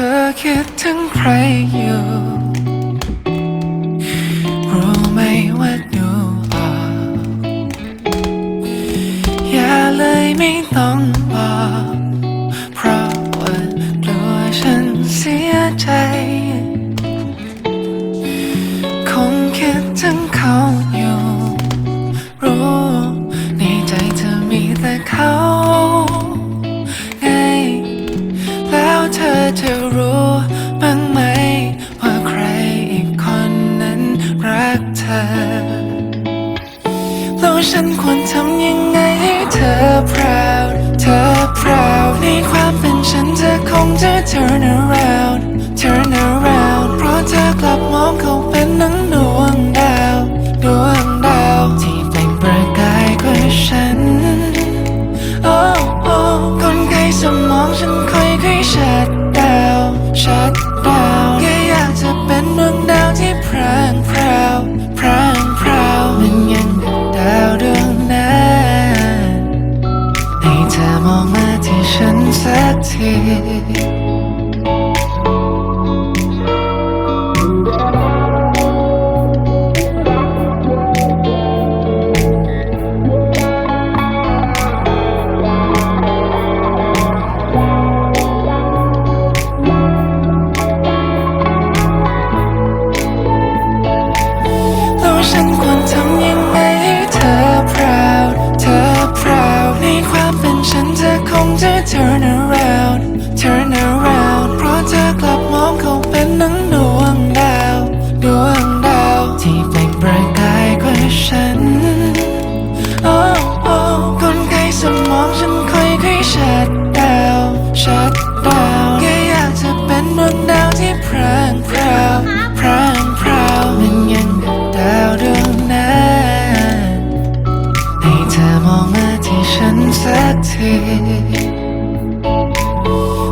อคิดถึงใครอยู่ รู้ไหมว่าดูออกอย่าเลยไม่ต้องบอก เธอรู้บ้างไหม ว่าใครอีกคนนั้นรักเธอ แล้วฉันควรทำยังไงให้เธอ proud เธอ proud ในความเป็นฉันเธอคงจะ turn around turn around เพราะเธอกลับมองเขาเป็นนังดวงดาวดวงดาวที่เป็นประกายกว่าฉันโอ้โอ้กลไกสมองฉันค่อยๆ shut down พรางพราวพรางพราวมันยังดาวดวงนั้นให้เธอมองมาที่ฉันสักที ที่เป็นประกายกว่าฉัน โอ้โอ้กลไกสมองฉันค่อยๆ shut down shut down แค่อยากจะเป็นดวงดาวที่พรางพราวพรางพราวมันยังดาวดวงนั้นให้เธอมองมาที่ฉันสักที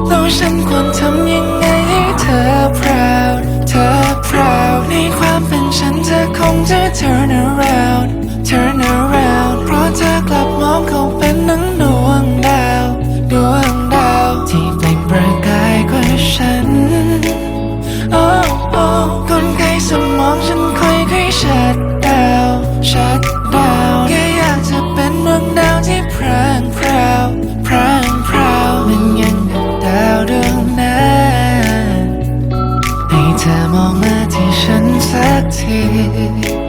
แล้วฉันควรทำยังไงให้เธอ proud เธอ proud ในความ จะ turn around turn around เพราะเธอกลับมองเขาเป็นนังดวงดาวดวงดาว ที่เป็นประกายกว่าฉัน โอ้โอ้คนไกสมองฉันค่อยๆ shut down shut down สั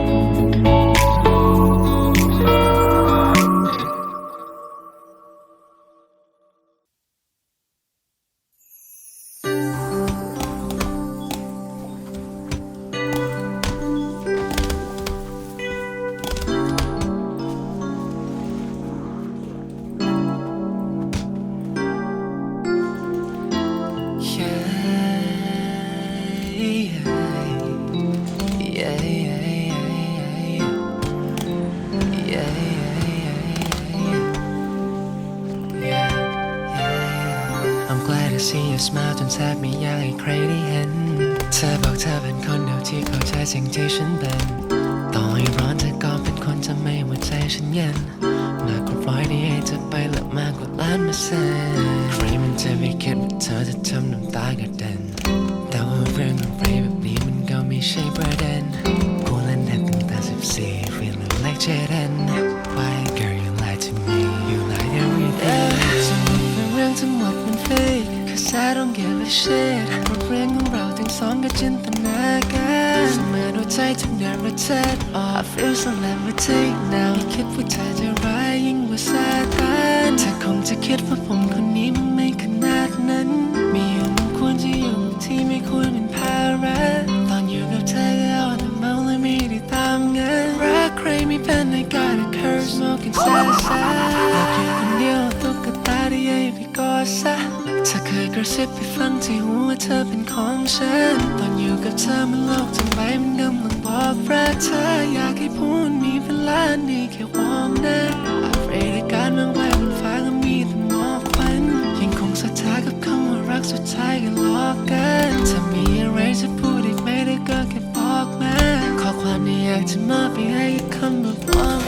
สมาจนแทบไม่อยากให้ใครได้เห็น เธอบอกเธอเป็นคนเดียวที่เข้าใจสิ่งที่ฉันเป็นต่อให้ร้อนเธอก็เป็นคนจะไม่หัวใจฉันเย็นมากกว่าร้อยที่ให้เธอไปและมากกว่าล้านมาเซนใครมันจะไม่คิดว่าเธอจะทำน้ำตากระเด็นแต่ว่าเรื่องอะไรแบบนี้มันก็ไม่ใช่ประเด็น give a shit บทเรียนของเราทั้งสองก็จินตนาการเสมือนหัวใจทุกอย่างระเทิดออก I feel so levitate now อย่คิดว่าเธอจะร้ายยิ่งกว่าซาตานเธอคงจะคิดว่าผมคนนี้มันไม่ขนาดนั้น มีอยู่มันควรจะอยู่ที่ไม่ควรเป็นภาระตอนอยู่กับเธอก็เอาแต่เมาและไม่ได้ตามงานรักใครไม่เป็น I got a curse smoking ซาซาอยากอยู่คนเดียวตุ๊กตาที่ยังไปกอดซะ เธอเคยกระซิบไปฟังที่หูว่าเธอเป็นของฉัน ตอนอยู่กับเธอมันโลกทั้งใบมันกำลังบอกรักเธออยากให้พูดมีเวลานี่แค่วอนนะ afraid ในการเมืองไปบนฟ้าก็มีแต่หมอกควันยังคงศรัทธากับคำว่ารักสุดท้ายก็หลอกกันถ้ามีอะไรจะพูดอีกไม่ได้ก็แค่บอกมาข้อความนี้อยากจะมอบไปให้คำว่าบอกลา